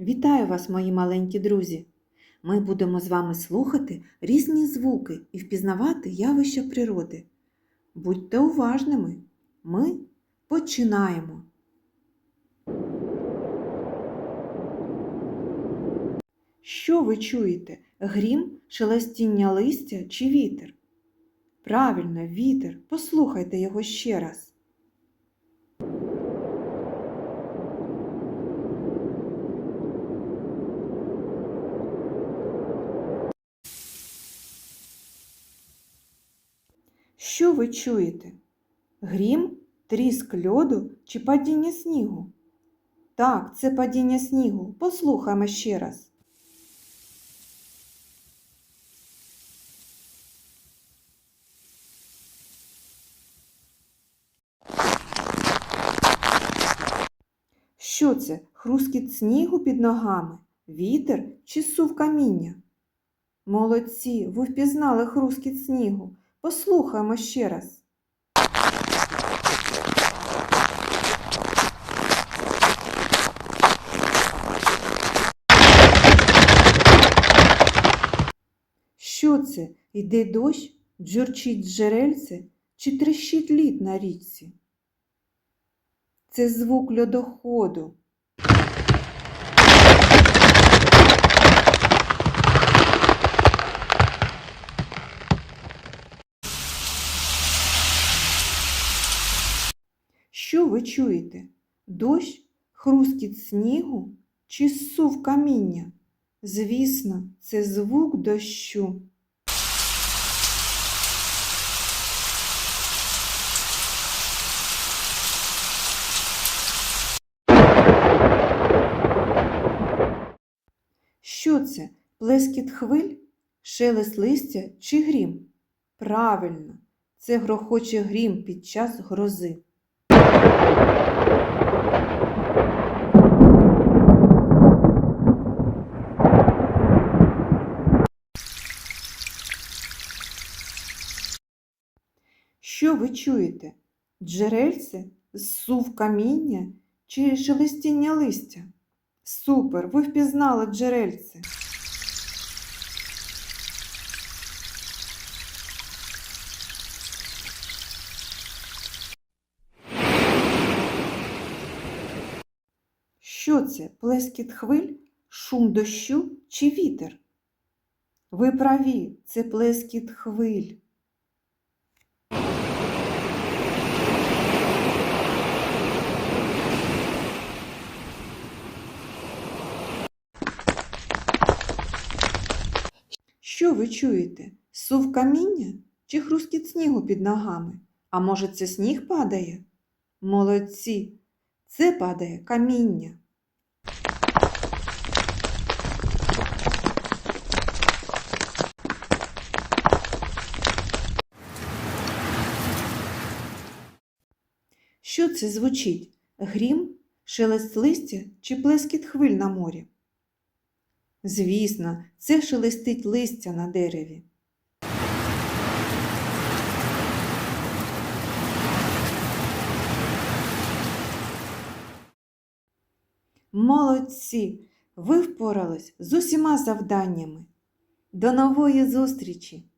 Вітаю вас, мої маленькі друзі! Ми будемо з вами слухати різні звуки і впізнавати явища природи. Будьте уважними! Ми починаємо! Що ви чуєте? Грім, шелестіння листя чи вітер? Правильно, вітер. Послухайте його ще раз. Що ви чуєте? Грім, тріск льоду чи падіння снігу? Так, це падіння снігу. Послухаймо ще раз. Що це? Хрускіт снігу під ногами, вітер чи сув каміння? Молодці, ви впізнали хрускіт снігу. Послухаймо ще раз. Що це? Йде дощ, джурчить джерельце чи тріщить лід на річці? Це звук льодоходу. Що ви чуєте? Дощ, хрускіт снігу чи сув каміння? Звісно, це звук дощу. Що це? Плескіт хвиль, шелест листя чи грім? Правильно, це грохоче грім під час грози. Що ви чуєте? Джерельце, сув каміння чи шелестіння листя? Супер, ви впізнали джерельце. Що це? Плескіт хвиль, шум дощу чи вітер? Ви праві, це плескіт хвиль. Що ви чуєте? Сув каміння чи хрускіт снігу під ногами? А може, це сніг падає? Молодці, це падає каміння. Що це звучить? Грім, шелест листя чи плескіт хвиль на морі? Звісно, це шелестить листя на дереві. Молодці! Ви впорались з усіма завданнями. До нової зустрічі!